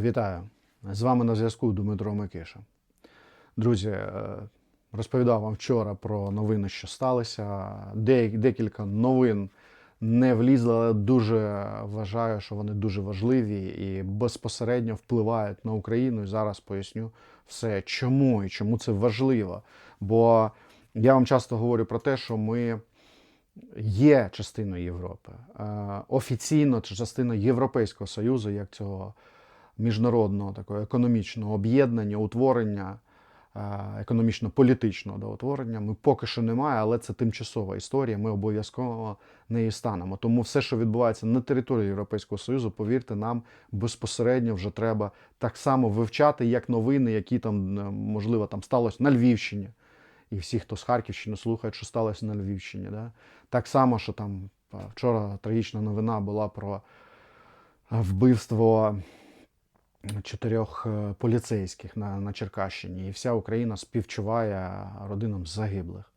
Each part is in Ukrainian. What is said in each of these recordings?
Вітаю! З вами на зв'язку Дмитро Микиша. Друзі, е, розповідав вам вчора про новини, що сталися. Декілька новин не влізли, але дуже вважаю, що вони дуже важливі і безпосередньо впливають на Україну. І зараз поясню все, чому і чому це важливо. Бо я вам часто говорю про те, що ми є частиною Європи. Е, Офіційно це частина Європейського Союзу, як цього міжнародного такого економічного об'єднання, утворення, е, економічно-політичного да, утворення. Ми поки що немає, але це тимчасова історія. Ми обов'язково нею станемо. Тому все, що відбувається на території Європейського Союзу, повірте, нам безпосередньо вже треба так само вивчати, як новини, які там, е, можливо, там сталося на Львівщині. І всі, хто з Харківщини слухають, що сталося на Львівщині. Да? Так само, що там е, вчора трагічна новина була про вбивство чотирьох е, поліцейських на, на Черкащині, і вся Україна співчуває родинам загиблих.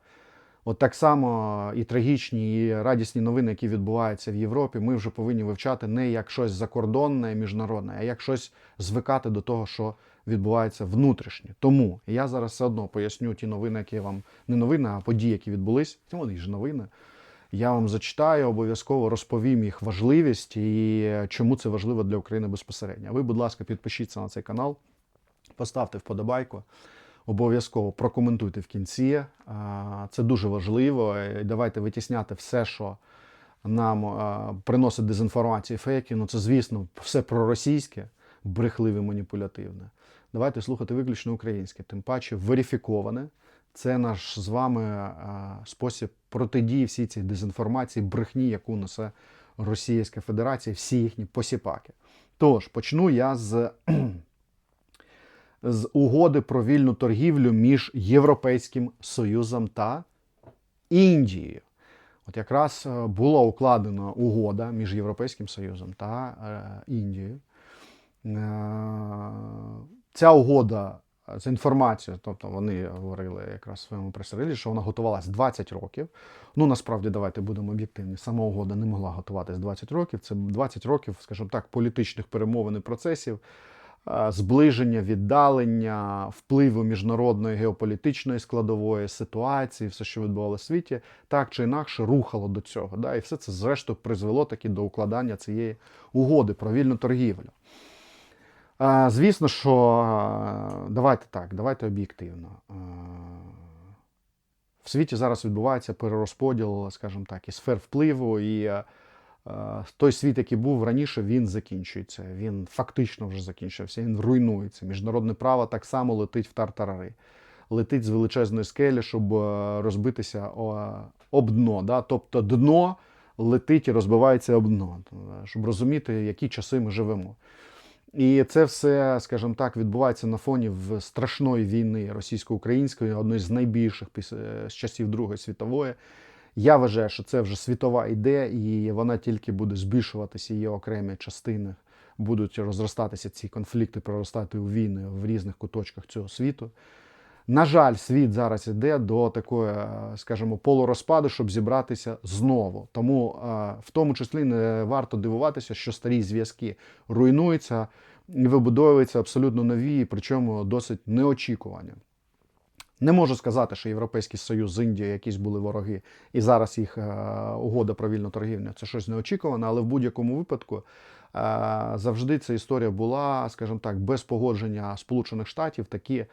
От так само і трагічні, і радісні новини, які відбуваються в Європі, ми вже повинні вивчати не як щось закордонне, міжнародне, а як щось звикати до того, що відбувається внутрішнє. Тому я зараз все одно поясню ті новини, які вам не новини, а події, які відбулись. Вони ж новини. Я вам зачитаю, обов'язково розповім їх важливість і чому це важливо для України безпосередньо. Ви, будь ласка, підпишіться на цей канал, поставте вподобайку. Обов'язково прокоментуйте в кінці. Це дуже важливо. Давайте витісняти все, що нам приносить дезінформацію, і фейки. Ну це, звісно, все проросійське, брехливе, маніпулятивне. Давайте слухати виключно українське, тим паче верифіковане. Це наш з вами спосіб протидії всій цій дезінформації, брехні, яку несе Російська Федерація, всі їхні посіпаки. Тож почну я з, з угоди про вільну торгівлю між Європейським Союзом та Індією. От якраз е, була укладена угода між Європейським Союзом та е, Індією. Е, Ця угода, е, це інформація, тобто вони говорили якраз в своєму прес-релізі, що вона готувалась 20 років. Ну насправді давайте будемо об'єктивні. Сама угода не могла готуватись 20 років. Це 20 років, скажімо так, політичних перемовин і процесів, е, зближення, віддалення, впливу міжнародної геополітичної складової ситуації, все, що відбувалося в світі, так чи інакше рухало до цього. Да? І все це зрештою призвело таки до укладання цієї угоди про вільну торгівлю. Звісно, що давайте так, давайте об'єктивно. В світі зараз відбувається перерозподіл, скажімо так, і сфер впливу, і той світ, який був раніше, він закінчується. Він фактично вже закінчився, він руйнується. Міжнародне право так само летить в тартарари. Летить з величезної скелі, щоб розбитися об дно. Да? Тобто дно летить і розбивається об дно, щоб розуміти, які часи ми живемо. І це все, скажімо так, відбувається на фоні в страшної війни російсько-української, одної з найбільших піс- з часів Другої світової. Я вважаю, що це вже світова ідея, і вона тільки буде збільшуватися, її окремі частини будуть розростатися ці конфлікти, проростати у війни в різних куточках цього світу. На жаль, світ зараз іде до такої, е, скажімо, полурозпаду, щоб зібратися знову. Тому е, в тому числі не варто дивуватися, що старі зв'язки руйнуються і вибудовуються абсолютно нові, причому досить неочікувані. Не можу сказати, що Європейський Союз з Індією якісь були вороги, і зараз їх е, угода про вільну торгівлю це щось неочікуване, але в будь-якому випадку завжди ця історія була, скажімо так, без погодження Сполучених Штатів такі,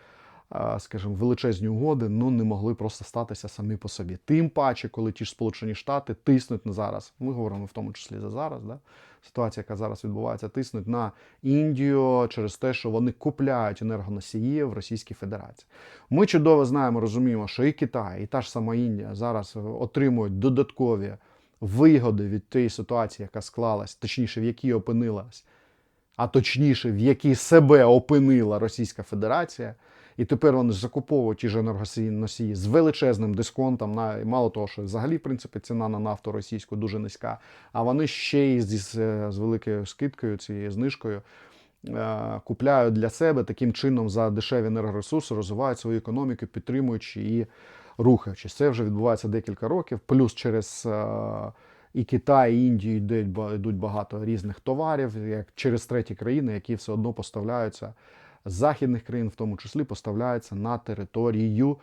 скажімо, величезні угоди ну, не могли просто статися самі по собі. Тим паче, коли ті ж Сполучені Штати тиснуть на зараз. Ми говоримо в тому числі за зараз. Да? Ситуація, яка зараз відбувається, тиснуть на Індію через те, що вони купляють енергоносії в Російській Федерації. Ми чудово знаємо, розуміємо, що і Китай, і та ж сама Індія зараз отримують додаткові вигоди від тієї ситуації, яка склалась, точніше, в якій опинилась, а точніше, в якій себе опинила Російська Федерація. І тепер вони закуповують ті ж енергоносії з величезним дисконтом. На мало того, що взагалі в принципі ціна на нафту російську дуже низька. А вони ще й з, з, великою скидкою, цією знижкою е, купляють для себе таким чином за дешеві енергоресурси, розвивають свою економіку, підтримуючи і рухаючись. Це вже відбувається декілька років. Плюс через е, і Китай, і Індію йдуть, багато різних товарів, як через треті країни, які все одно поставляються західних країн, в тому числі поставляються на територію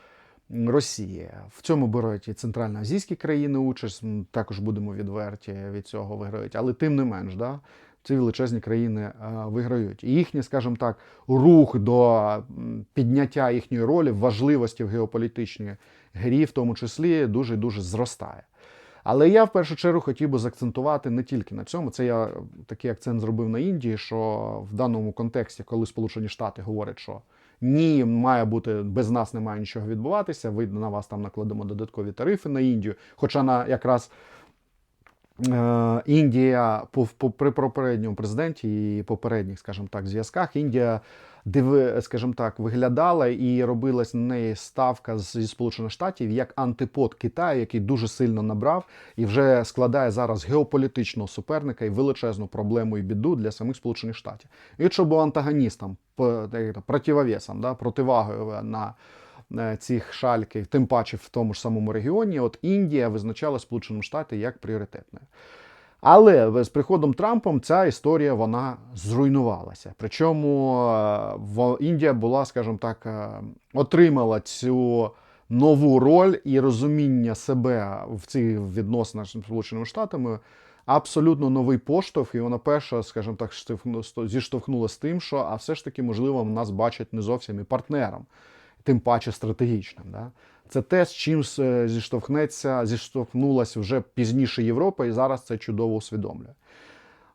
Росії. В цьому беруть і центральноазійські країни участь, також будемо відверті від цього виграють. Але тим не менш, да, ці величезні країни е, виграють. І їхній, скажімо так, рух до підняття їхньої ролі, важливості в геополітичній грі, в тому числі, дуже дуже зростає. Але я в першу чергу хотів би заакцентувати не тільки на цьому. Це я такий акцент зробив на Індії, що в даному контексті, коли Сполучені Штати говорять, що ні, має бути без нас не має нічого відбуватися. Ви на вас там накладемо додаткові тарифи на Індію. Хоча на якраз е, Індія по, по при попередньому президенті і попередніх, скажімо так, зв'язках Індія диви, скажімо так, виглядала і робилась на неї ставка зі Сполучених Штатів як антипод Китаю, який дуже сильно набрав і вже складає зараз геополітичного суперника і величезну проблему і біду для самих Сполучених Штатів. І що по- так, противовесом, да, противагою на е, цих шальків, тим паче в тому ж самому регіоні, от Індія визначала Сполучені Штати як пріоритетною. Але з приходом Трампом ця історія вона зруйнувалася. Причому е, Індія була, скажімо так, е, отримала цю нову роль і розуміння себе в цих відносинах з Сполученими Штатами. Абсолютно новий поштовх, і вона перша, скажімо так, штовхну- зіштовхнула з тим, що а все ж таки, можливо, нас бачать не зовсім і партнером, тим паче стратегічним. Да? Це те, з чим е, зіштовхнеться, зіштовхнулася вже пізніше Європа, і зараз це чудово усвідомлює.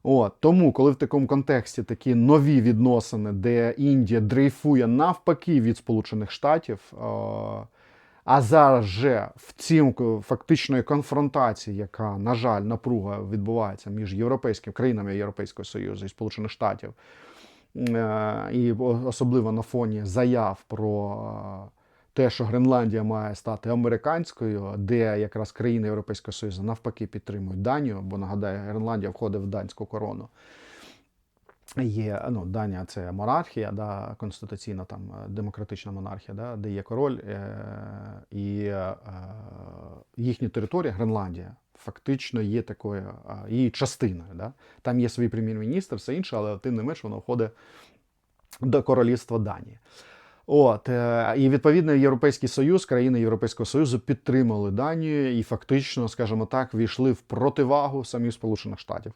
От, тому, коли в такому контексті такі нові відносини, де Індія дрейфує навпаки від Сполучених Штатів, е, а зараз же в цім фактичної конфронтації, яка, на жаль, напруга відбувається між європейськими країнами Європейського Союзу і Сполучених Штатів, е, і особливо на фоні заяв про те, що Гренландія має стати американською, де якраз країни Європейського Союзу навпаки підтримують Данію, бо нагадаю, Гренландія входить в данську корону. Є ну, Данія це монархія, да, конституційна там демократична монархія, да, де є король, е, і е, їхня територія, Гренландія, фактично є такою її частиною. Да. Там є свій прем'єр-міністр, все інше, але тим не менш воно входить до королівства Данії. От е, і відповідно Європейський Союз, країни Європейського Союзу підтримали Данію і фактично, скажімо так, війшли в противагу самих Сполучених Штатів.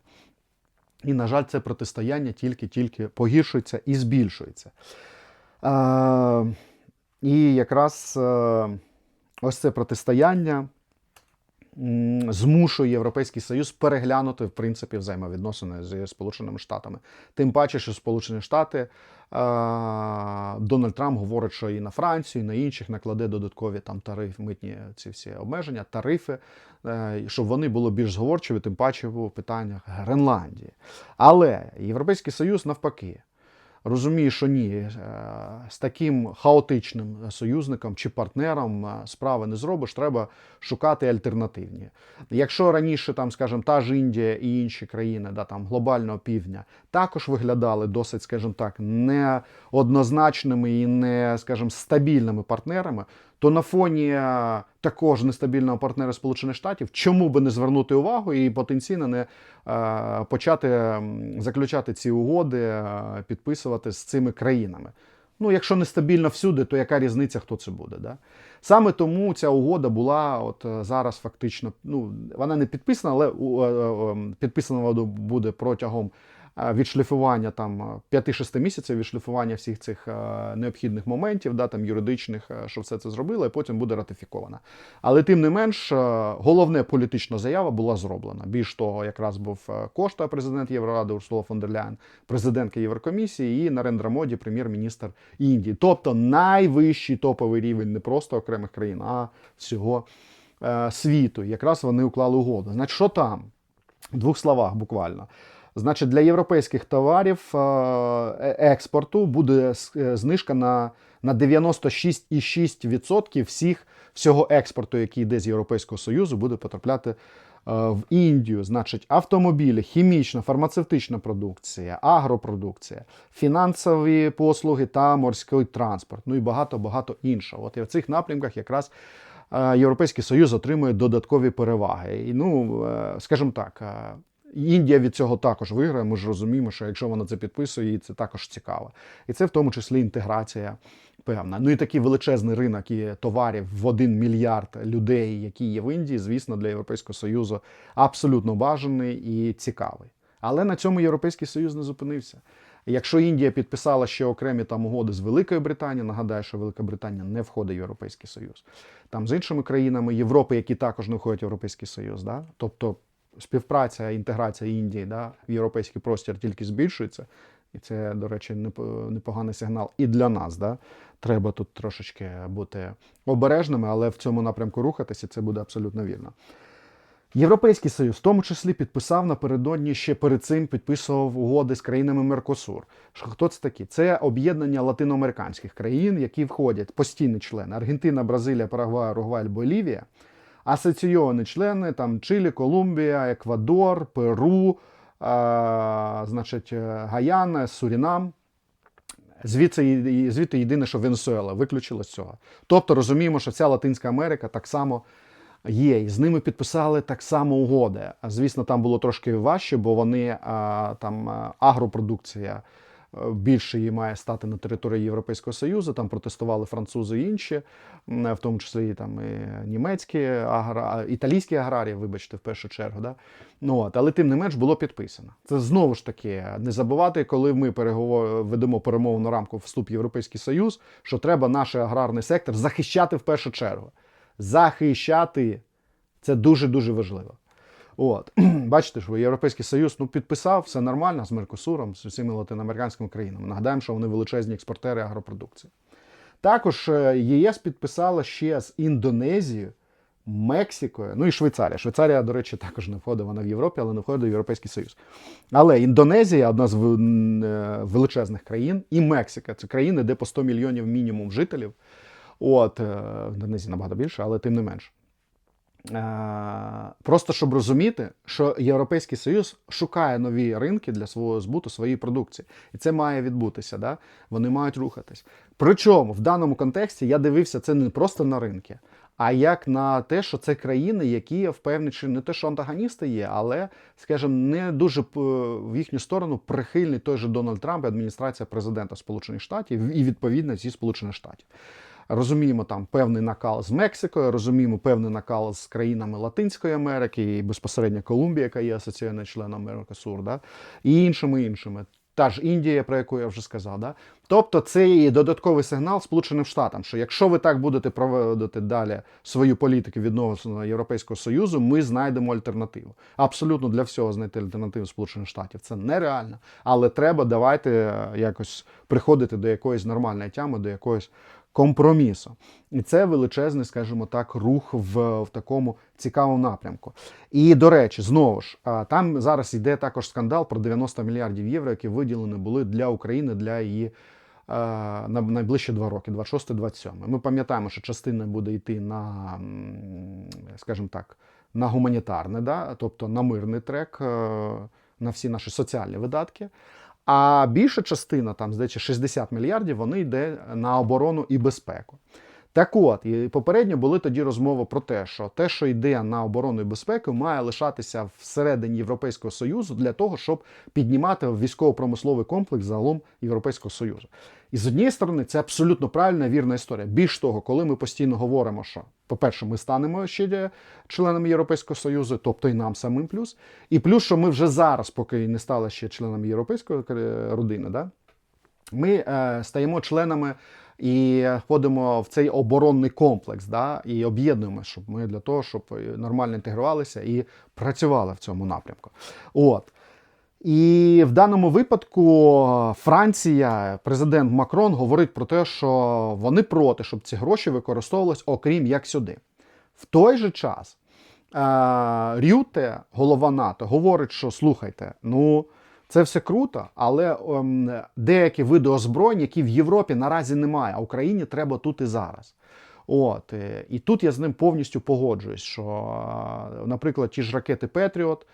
І, на жаль, це протистояння тільки-тільки погіршується і збільшується. Е, і якраз е, ось це протистояння змушує Європейський Союз переглянути в принципі взаємовідносини з Сполученими Штатами. Тим паче, що Сполучені Штати Дональд Трамп говорить, що і на Францію, і на інших накладе додаткові там тарифи, митні ці всі обмеження, тарифи, е, щоб вони були більш зговорчиві, тим паче в питаннях Гренландії. Але Європейський Союз навпаки. Розуміє, що ні, е, з таким хаотичним союзником чи партнером е, справи не зробиш, треба шукати альтернативні. Якщо раніше, там, скажімо, та ж Індія і інші країни да, там, глобального півдня також виглядали досить, скажімо так, неоднозначними і не, скажімо, стабільними партнерами, то на фоні е, також нестабільного партнера Сполучених Штатів, чому би не звернути увагу і потенційно не е, почати заключати ці угоди, е, підписувати з цими країнами. Ну, якщо нестабільно всюди, то яка різниця, хто це буде? Да? Саме тому ця угода була от зараз фактично, ну, вона не підписана, але підписана буде протягом відшліфування там 5-6 місяців, відшліфування всіх цих е, необхідних моментів, да, там юридичних, е, що все це зробило, і потім буде ратифікована. Але тим не менш, е, головне політична заява була зроблена. Більш того, якраз був е, Кошта, президент Євроради Урсула фон дер Ляйн, президентка Єврокомісії, і Нарендра Моді, прем'єр-міністр Індії. Тобто найвищий топовий рівень не просто окремих країн, а всього е, світу. Якраз вони уклали угоду. Значить, що там? В двох словах буквально. Значить, для європейських товарів е, е, експорту буде е, знижка на, на 96,6% всіх всього експорту, який йде з Європейського Союзу, буде потрапляти в Індію. Значить, автомобілі, хімічна, фармацевтична продукція, агропродукція, фінансові послуги та морський транспорт. Ну і багато багато іншого. От і в цих напрямках якраз Європейський Союз отримує додаткові переваги. І, ну, скажімо так, Індія від цього також виграє. Ми ж розуміємо, що якщо вона це підписує, їй це також цікаво. І це в тому числі інтеграція певна. Ну і такий величезний ринок і товарів в 1 мільярд людей, які є в Індії, звісно, для Європейського Союзу абсолютно бажаний і цікавий. Але на цьому Європейський Союз не зупинився. Якщо Індія підписала ще окремі там угоди з Великою Британією, нагадаю, що Велика Британія не входить в Європейський Союз, там з іншими країнами Європи, які також не входять в Європейський Союз, да? тобто співпраця, інтеграція Індії да, в європейський простір тільки збільшується. І це, до речі, непоганий сигнал і для нас. Да? Треба тут трошечки бути обережними, але в цьому напрямку рухатися це буде абсолютно вірно. Європейський Союз в тому числі підписав напередодні ще перед цим підписував угоди з країнами Меркосур. Хто це такі? Це об'єднання латиноамериканських країн, які входять постійні члени Аргентина, Бразилія, Парагвай, Уругвай, Болівія, асоційовані члени там Чилі, Колумбія, Еквадор, Перу, а, значить, е, Гаяна, Сурінам. Звідси звідти єдине, що Венесуела виключила з цього. Тобто розуміємо, що ця Латинська Америка так само є, і з ними підписали так само угоди. Звісно, там було трошки важче, бо вони а, там агропродукція більше її має стати на території Європейського Союзу. Там протестували французи і інші, в тому числі там і німецькі агра... італійські аграрії, вибачте, в першу чергу. Да? Ну, от, але тим не менш було підписано. Це знову ж таки не забувати, коли ми переговор... ведемо перемовну рамку вступ в Європейський Союз, що треба наш аграрний сектор захищати в першу чергу. Захищати це дуже дуже важливо. От бачите, що Європейський Союз ну підписав все нормально з Меркосуром, з усіма латиноамериканськими країнами. Нагадаємо, що вони величезні експортери агропродукції. Також е, ЄС підписала ще з Індонезією, Мексикою, ну і Швейцарія. Швейцарія, до речі, також не входить вона в Європі, але не входить в Європейський Союз. Але Індонезія одна з е, величезних країн, і Мексика це країни, де по 100 мільйонів мінімум жителів. От е, в Індонезії набагато більше, але тим не менш. Е, Просто щоб розуміти, що Європейський Союз шукає нові ринки для свого збуту своєї продукції, і це має відбутися. Да? Вони мають рухатись. Причому в даному контексті я дивився це не просто на ринки, а як на те, що це країни, які в певний чи не те, що антагоністи є, але, скажімо, не дуже в їхню сторону прихильний той же Дональд Трамп і адміністрація президента Сполучених Штатів і відповідно зі Сполучених Штатів. Розуміємо там певний накал з Мексикою, розуміємо певний накал з країнами Латинської Америки і безпосередньо Колумбія, яка є асоційним членом Меркосур, да? і іншими іншими. Та ж Індія, про яку я вже сказав. Да? Тобто це і додатковий сигнал Сполученим Штатам, що якщо ви так будете проводити далі свою політику відносно Європейського Союзу, ми знайдемо альтернативу. Абсолютно для всього знайти альтернативу Сполучених Штатів це нереально. Але треба давайте е, якось приходити до якоїсь нормальної тями, до якоїсь компромісу. І це величезний, скажімо так, рух в, в такому цікавому напрямку. І до речі, знову ж там зараз йде також скандал про 90 мільярдів євро, які виділені були для України для її. На найближчі два роки, 26-27. Ми пам'ятаємо, що частина буде йти на, скажімо так, на гуманітарне, да? тобто на мирний трек, е, на всі наші соціальні видатки. А більша частина, там, здається, 60 мільярдів, вони йде на оборону і безпеку. Так от, і попередньо були тоді розмови про те, що те, що йде на оборону і безпеку, має лишатися всередині Європейського Союзу для того, щоб піднімати військово-промисловий комплекс загалом Європейського Союзу. І з однієї сторони, це абсолютно правильна вірна історія. Більш того, коли ми постійно говоримо, що, по-перше, ми станемо ще членами Європейського Союзу, тобто і нам самим плюс. І плюс, що ми вже зараз, поки не стали ще членами європейської е, родини, да, ми е, стаємо членами і входимо в цей оборонний комплекс, да, і об'єднуємо, щоб ми для того, щоб нормально інтегрувалися і працювали в цьому напрямку. От. І в даному випадку Франція, президент Макрон говорить про те, що вони проти, щоб ці гроші використовувались, окрім як сюди. В той же час е, Рюте, голова НАТО, говорить, що слухайте, ну це все круто, але ем, деякі види озброєнь, які в Європі наразі немає, а Україні треба тут і зараз. От е, і тут я з ним повністю погоджуюсь, що, е, наприклад, ті ж ракети Петріот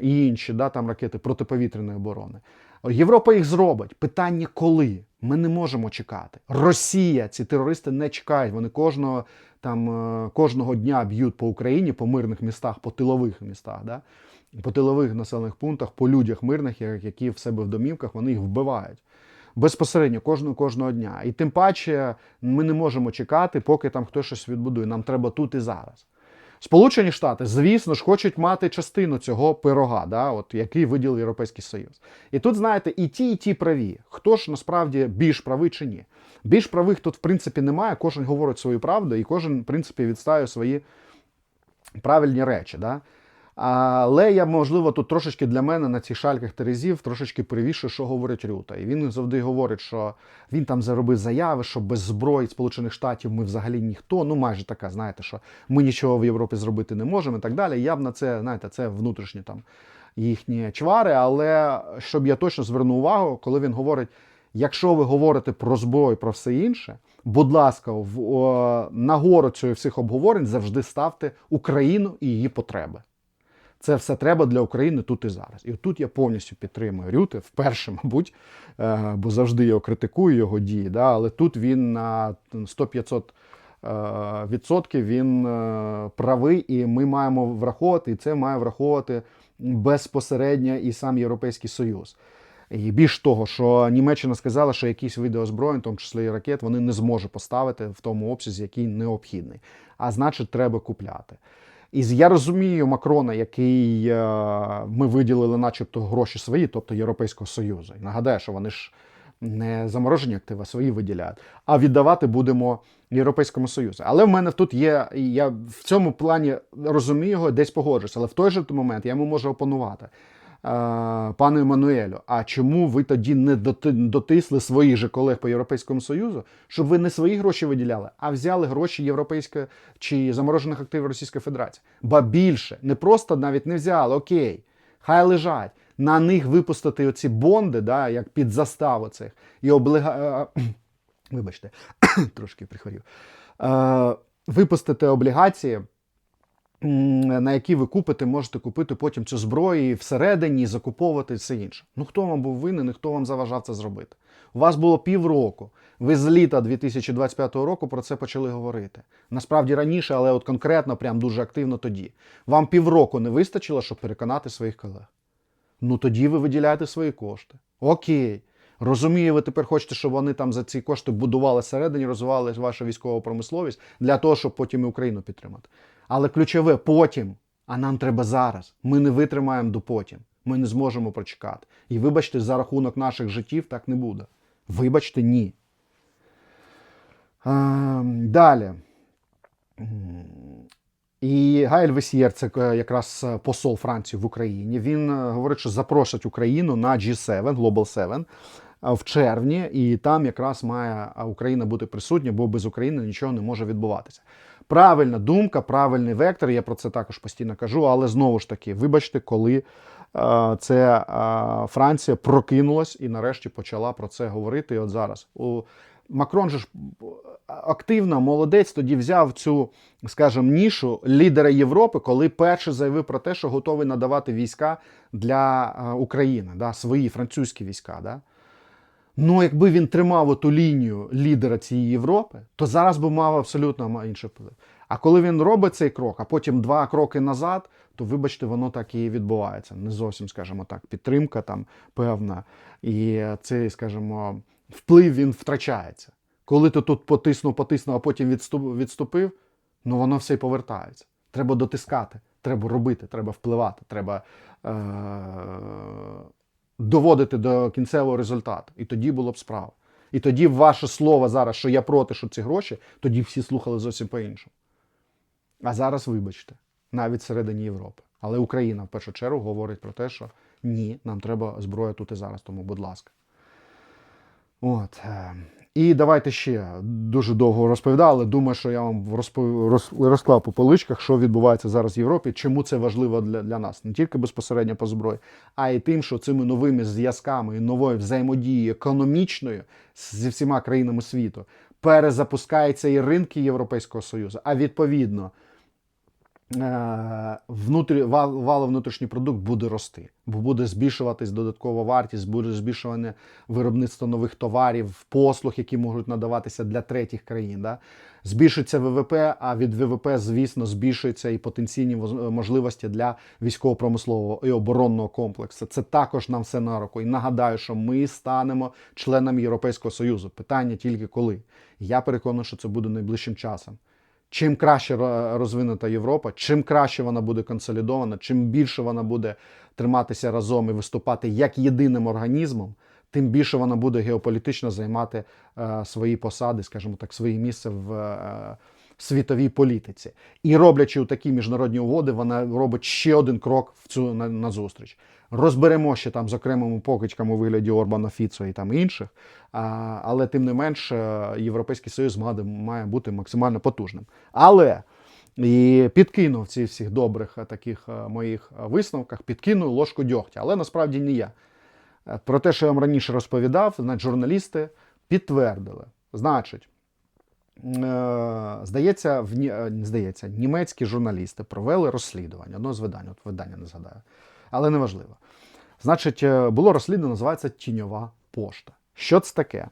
і інші, да, там ракети протиповітряної оборони. Європа їх зробить. Питання коли? Ми не можемо чекати. Росія, ці терористи не чекають. Вони кожного там е, кожного дня б'ють по Україні, по мирних містах, по тилових містах, да? По тилових населених пунктах, по людях мирних, які в себе в домівках, вони їх вбивають. Безпосередньо кожного кожного дня. І тим паче ми не можемо чекати, поки там хтось щось відбудує. Нам треба тут і зараз. Сполучені Штати, звісно ж, хочуть мати частину цього пирога, да, от, який виділив Європейський Союз. І тут, знаєте, і ті, і ті праві. Хто ж насправді більш правий чи ні? Більш правих тут, в принципі, немає. Кожен говорить свою правду, і кожен, в принципі, відстає свої правильні речі. Да? Але я, можливо, тут трошечки для мене на цих шальках Терезів трошечки перевішую, що говорить Рюта. І він завжди говорить, що він там заробив заяви, що без зброї Сполучених Штатів ми взагалі ніхто. Ну, майже така, знаєте, що ми нічого в Європі зробити не можемо і так далі. Я б на це, знаєте, це внутрішні там їхні чвари. Але щоб я точно звернув увагу, коли він говорить. Якщо ви говорите про зброю, про все інше, будь ласка, в нагору цього всіх обговорень завжди ставте Україну і її потреби. Це все треба для України тут і зараз. І тут я повністю підтримую Рюте, вперше, мабуть, е, бо завжди його критикую його дії. Да? Але тут він на 100-500 е, відсотків він е, правий, і ми маємо враховувати, і це має враховувати безпосередньо і сам Європейський Союз. І більш того, що Німеччина сказала, що якісь види озброєнь, в тому числі і ракет, вони не зможе поставити в тому обсязі, який необхідний. А значить, треба купляти. І я розумію Макрона, який е, ми виділили, начебто, гроші свої, тобто Європейського Союзу. І нагадаю, що вони ж не заморожені активи, а свої виділяють. А віддавати будемо Європейському Союзу. Але в мене тут є. Я в цьому плані розумію його, десь погоджуюся. Але в той же момент я йому можу опонувати. Е, Пану Еммануелю, а чому ви тоді не дотисли своїх же колег по Європейському Союзу, щоб ви не свої гроші виділяли, а взяли гроші європейської чи заморожених активів Російської Федерації? Ба більше, не просто навіть не взяли, окей, хай лежать. На них випустити оці бонди, да, як під заставу цих, і облига... е, Вибачте, трошки прихворів. Е, випустити облігації на які ви купите, можете купити потім цю зброю і всередині і закуповувати і все інше. Ну хто вам був винен і хто вам заважав це зробити? У вас було півроку. Ви з літа 2025 року про це почали говорити. Насправді раніше, але от конкретно, прям дуже активно тоді. Вам півроку не вистачило, щоб переконати своїх колег. Ну тоді ви виділяєте свої кошти. Окей. Розумію, ви тепер хочете, щоб вони там за ці кошти будували всередині, розвивали вашу військову промисловість для того, щоб потім і Україну підтримати. Але ключове потім, а нам треба зараз. Ми не витримаємо до потім. Ми не зможемо прочекати. І вибачте, за рахунок наших життів так не буде. Вибачте, ні. Ем, далі. І Гайль Весьєр, це е, якраз е, посол Франції в Україні. Він е, говорить, що запросить Україну на G7, Global 7 е, в червні, і там якраз має Україна бути присутня, бо без України нічого не може відбуватися. Правильна думка, правильний вектор. Я про це також постійно кажу, але знову ж таки, вибачте, коли е, це е, Франція прокинулась і нарешті почала про це говорити. І от зараз у Макрон же ж активно молодець тоді взяв цю, скажімо, нішу лідера Європи, коли перший заявив про те, що готовий надавати війська для е, України, да, свої французькі війська. Да. Ну, якби він тримав ту лінію лідера цієї Європи, то зараз би мав абсолютно інший вплив. А коли він робить цей крок, а потім два кроки назад, то вибачте, воно так і відбувається. Не зовсім, скажімо так, підтримка там певна, і цей, скажімо, вплив він втрачається. Коли ти тут потиснув, потиснув, а потім відступив, ну воно все й повертається. Треба дотискати, треба робити, треба впливати, треба е- доводити до кінцевого результату. І тоді було б справа. І тоді ваше слово зараз, що я проти, що ці гроші, тоді всі слухали зовсім по-іншому. А зараз, вибачте, навіть всередині Європи. Але Україна в першу чергу говорить про те, що ні, нам треба зброя тут і зараз, тому, будь ласка. От. І давайте ще дуже довго розповідали. Думаю, що я вам розпов... роз- розклав по поличках, що відбувається зараз в Європі, чому це важливо для, для нас, не тільки безпосередньо по зброї, а й тим, що цими новими зв'язками і новою взаємодією економічною зі всіма країнами світу перезапускаються і ринки Європейського Союзу. А відповідно, внутрі, вал- валовий внутрішній продукт буде рости, бо буде збільшуватись додаткова вартість, буде збільшування виробництва нових товарів, послуг, які можуть надаватися для третіх країн. Да? Збільшиться ВВП, а від ВВП, звісно, збільшуються і потенційні можливості для військово-промислового і оборонного комплексу. Це також нам все на руку. І нагадаю, що ми станемо членами Європейського Союзу. Питання тільки коли. Я переконаний, що це буде найближчим часом. Чим краще розвинута Європа, чим краще вона буде консолідована, чим більше вона буде триматися разом і виступати як єдиним організмом, тим більше вона буде геополітично займати е, свої посади, скажімо так, своє місце в е, світовій політиці. І роблячи такі міжнародні угоди, вона робить ще один крок в цю на, на. Розберемо ще там з окремими покидьками у вигляді Орбана Фіцо і там інших. А, але тим не менш, е, Європейський Союз має, бути максимально потужним. Але і підкинув в цих всіх добрих е, таких е, моїх висновках, підкинув ложку дьогтя, але насправді не я. Про те, що я вам раніше розповідав, журналісти підтвердили. Значить, здається, в, е, здається, німецькі журналісти провели розслідування. Одно з видань, от видання не згадаю, але неважливо. Значить, е, було розслідування, називається Тіньова пошта. Що це таке?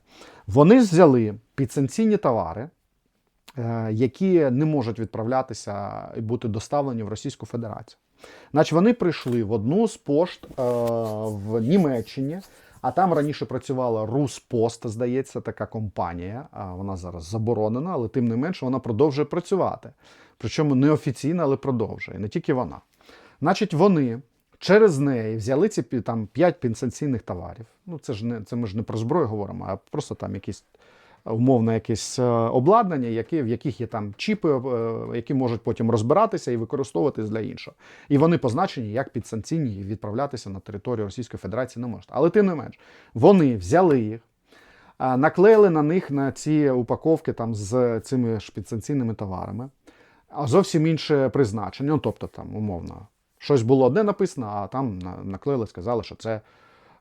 Вони взяли підсанкційні товари, е, які не можуть відправлятися і бути доставлені в Російську Федерацію. Значить, вони прийшли в одну з пошт е, в Німеччині, а там раніше працювала Руспост, здається, така компанія. Вона зараз заборонена, але тим не менше вона продовжує працювати. Причому неофіційно, але продовжує. Не тільки вона. Значить, вони через неї взяли ці там 5 пенсаційних товарів. Ну, це ж не це ми ж не про зброю говоримо, а просто там якісь умовно якесь е, обладнання, які, в яких є там чіпи, е, які можуть потім розбиратися і використовуватись для іншого. І вони позначені як підсанкційні і відправлятися на територію Російської Федерації не можуть. Але тим не менш, вони взяли їх. Наклеїли на них на ці упаковки там з цими ж підсанкційними товарами, а зовсім інше призначення. Ну, тобто, там, умовно, щось було одне написано, а там на- наклеїли, сказали, що це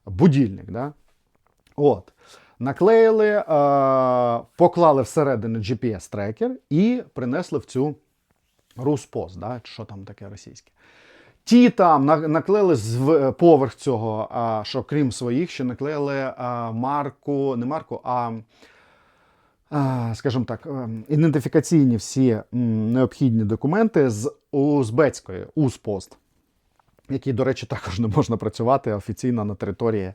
будильник. Да? От. Наклеїли, е, поклали всередину GPS-трекер і принесли в цю Руспост, да? що там таке російське. Ті там на- наклеїли поверх цього, що крім своїх, ще наклеїли марку, не марку, а, скажімо так, ем, ідентифікаційні всі необхідні документи з узбецької Узпост, які, до речі, також не можна працювати офіційно на території,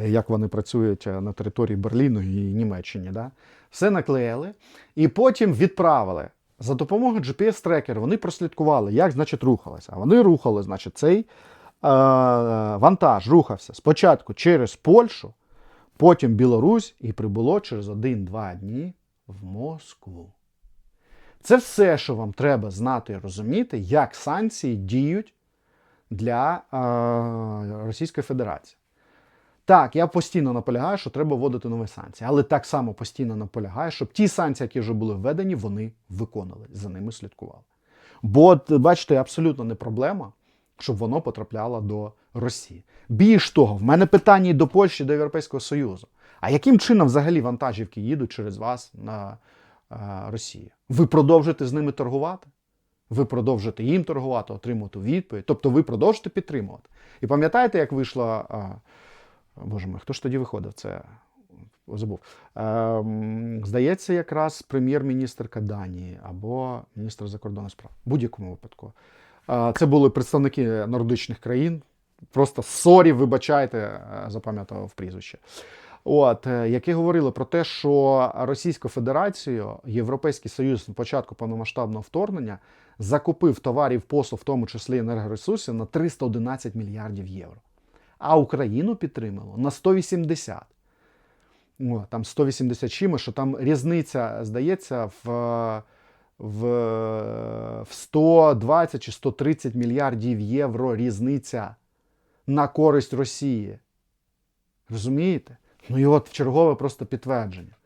як вони працюють е, на території Берліну і Німеччини. Да? Все наклеїли і потім відправили. За допомогою GPS-трекера вони прослідкували, як значить рухалося. А вони рухали, значить, цей е, вантаж рухався спочатку через Польщу, потім Білорусь і прибуло через 1-2 дні в Москву. Це все, що вам треба знати і розуміти, як санкції діють для е, Російської Федерації. Так, я постійно наполягаю, що треба вводити нові санкції, але так само постійно наполягаю, щоб ті санкції, які вже були введені, вони виконали, за ними слідкували. Бо, бачите, абсолютно не проблема, щоб воно потрапляло до Росії. Більш того, в мене питання і до Польщі, до Європейського Союзу. А яким чином взагалі вантажівки їдуть через вас на е, Росію? Ви продовжуєте з ними торгувати? Ви продовжуєте їм торгувати, отримувати відповідь. Тобто ви продовжуєте підтримувати. І пам'ятаєте, як вийшла. а, Боже мій, хто ж тоді виходив? Це забув. Ем, здається, якраз прем'єр-міністрка Данії або міністр закордонних справ. В будь-якому випадку. Е, Це були представники нордичних країн. Просто сорі, вибачайте, е, запам'ятав прізвище. От, е, які говорили про те, що Російську Федерацію Європейський Союз на початку повномасштабного вторгнення закупив товарів послуг, в тому числі енергоресурсів, на 311 мільярдів євро. А Україну підтримало на 180. О, там 180 чимось, що там різниця, здається, в, в, в 120 чи 130 мільярдів євро різниця на користь Росії. Розумієте? Ну і от чергове просто підтвердження.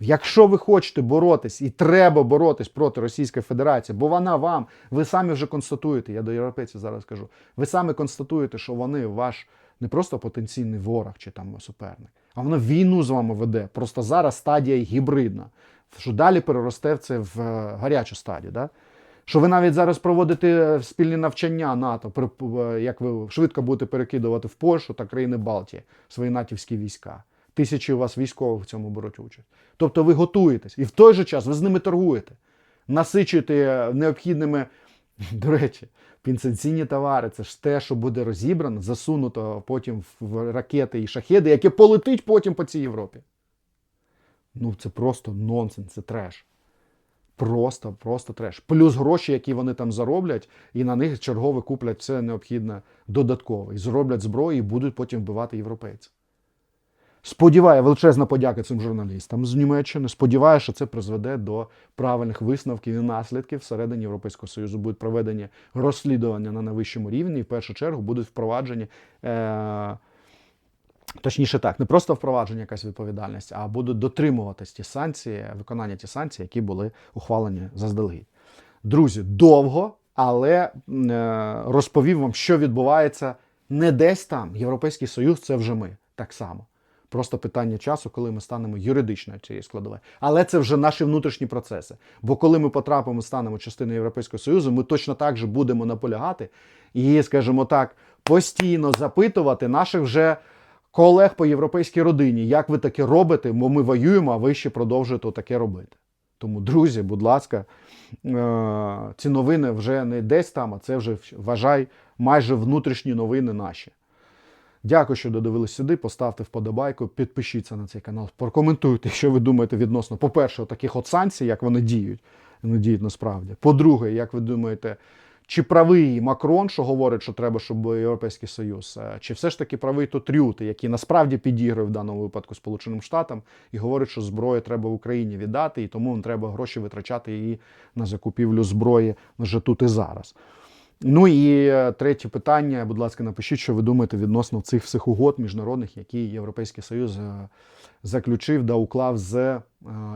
Якщо ви хочете боротись, і треба боротись проти Російської Федерації, бо вона вам, ви самі вже констатуєте, я до європейців зараз кажу, ви самі констатуєте, що вони ваш не просто потенційний ворог чи там суперник, а вона війну з вами веде. Просто зараз стадія гібридна, що далі переросте в це в е, гарячу стадію. Да? Що ви навіть зараз проводите спільні навчання НАТО, е, як ви швидко будете перекидувати в Польщу та країни Балтії свої натівські війська. Тисячі у вас військових в цьому беруть участь. Тобто ви готуєтесь, і в той же час ви з ними торгуєте, насичуєте необхідними, до речі, пінценційні товари. Це ж те, що буде розібрано, засунуто потім в ракети і шахеди, яке полетить потім по цій Європі. Ну, це просто нонсенс, це треш. Просто, просто треш. Плюс гроші, які вони там зароблять, і на них чергове куплять все необхідне додаткове. І зроблять зброю і будуть потім вбивати європейців. Сподіваю, величезна подяка цим журналістам з Німеччини. Сподіваюся, що це призведе до правильних висновків і наслідків всередині Європейського Союзу. Будуть проведені розслідування на найвищому рівні, і в першу чергу будуть впроваджені. Е- Точніше так, не просто впровадження якась відповідальність, а будуть дотримуватись ті санкції, виконання ті санкції, які були ухвалені заздалегідь. Друзі, довго, але е, розповів вам, що відбувається не десь там. Європейський Союз це вже ми так само. Просто питання часу, коли ми станемо юридичною цією складовою. Але це вже наші внутрішні процеси. Бо коли ми потрапимо, станемо частиною Європейського Союзу, ми точно так же будемо наполягати і, скажімо так, постійно запитувати наших вже колег по європейській родині, як ви таке робите, бо ми воюємо, а ви ще продовжуєте таке робити. Тому, друзі, будь ласка, е, ці новини вже не десь там, а це вже вважай майже внутрішні новини наші. Дякую, що додивились сюди. Поставте вподобайку, підпишіться на цей канал, прокоментуйте, що ви думаєте відносно, по-перше, таких от санкцій, як вони діють, вони діють насправді. По-друге, як ви думаєте, чи правий Макрон, що говорить, що треба, щоб Європейський Союз, е, чи все ж таки правий тут Рюти, який насправді підігрує в даному випадку Сполученим Штатам і говорить, що зброю треба в Україні віддати, і тому треба гроші витрачати її на закупівлю зброї вже тут і зараз. Ну і е, третє питання, будь ласка, напишіть, що ви думаєте відносно цих всіх угод міжнародних, які Європейський Союз е, заключив да уклав з е,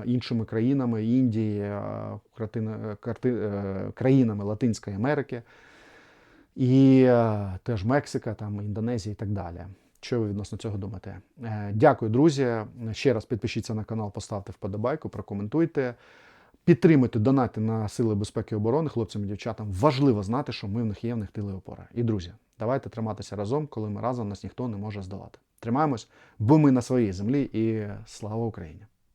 іншими країнами Індії, країнами Латинської Америки і теж Мексика, там Індонезія і так далі. Що ви відносно цього думаєте? Дякую, друзі. Ще раз підпишіться на канал, поставте вподобайку, прокоментуйте. Підтримуйте, донати на Сили безпеки і оборони хлопцям і дівчатам. Важливо знати, що ми в них є, в них тили опора. І друзі, давайте триматися разом, коли ми разом нас ніхто не може здолати. Тримаємось, бо ми на своїй землі і слава Україні!